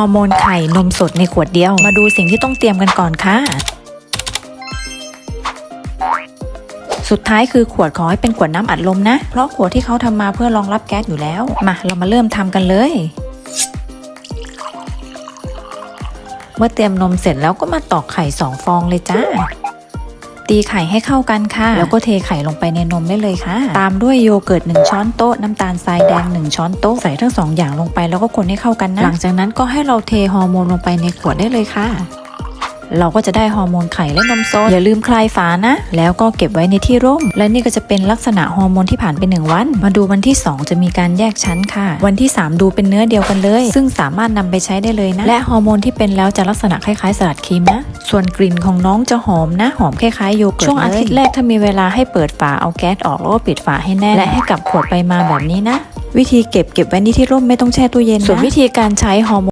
ฮอร์โมนไข่นมสดในขวดเดียว มาดูสิ่งที่ต้องเตรียมกันก่อนค่ะ สุดท้ายคือขวดขอให้เป็นขวดน้ำอัดลมนะ เพราะขวดที่เขาทำมาเพื่อรองรับแก๊สอยู่แล้ว มาเรามาเริ่มทำกันเลย เมื่อเตรียมนมเสร็จแล้วก็มาตอกไข่สองฟองเลยจ้า ตีไข่ให้เข้ากันค่ะ แล้วก็เทไข่ลงไปในนมได้เลยค่ะ ตามด้วยโยเกิร์ต1ช้อนโต๊ะน้ำตาลทรายแดง 1 ช้อนโต๊ะใส่ทั้งสองอย่างลงไปแล้วก็คนให้เข้ากันนะหลังจากนั้นก็ให้เราเทฮอร์โมนลงไปในขวดได้เลยค่ะ เราก็จะได้ฮอร์โมนไข่และนมสดอย่าลืมคลายฝานะ แล้วก็เก็บไว้ในที่ร่ม และนี่ก็จะเป็นลักษณะฮอร์โมนที่ผ่านไปหนึ่งวัน มาดูวันที่ 2 จะมีการแยกชั้นค่ะ วันที่ 3 ดูเป็นเนื้อเดียวกันเลย ซึ่งสามารถนำไปใช้ได้เลยนะ และฮอร์โมนที่เป็นแล้วจะลักษณะคล้ายๆสลัดครีมนะ ส่วนกลิ่นของน้องจะหอมนะ หอมคล้ายๆโยเกิร์ตช่วงอาทิตย์แรกถ้ามีเวลาให้เปิดฝาเอาแก๊สออกแล้วก็ปิดฝาให้แน่นและให้กลับขวดไปมาแบบนี้นะ วิธีเก็บเก็บไว้ในที่ร่มไม่ต้องแช่ตู้เย็นนะส่วนวิธีการใช้ฮอร์โมน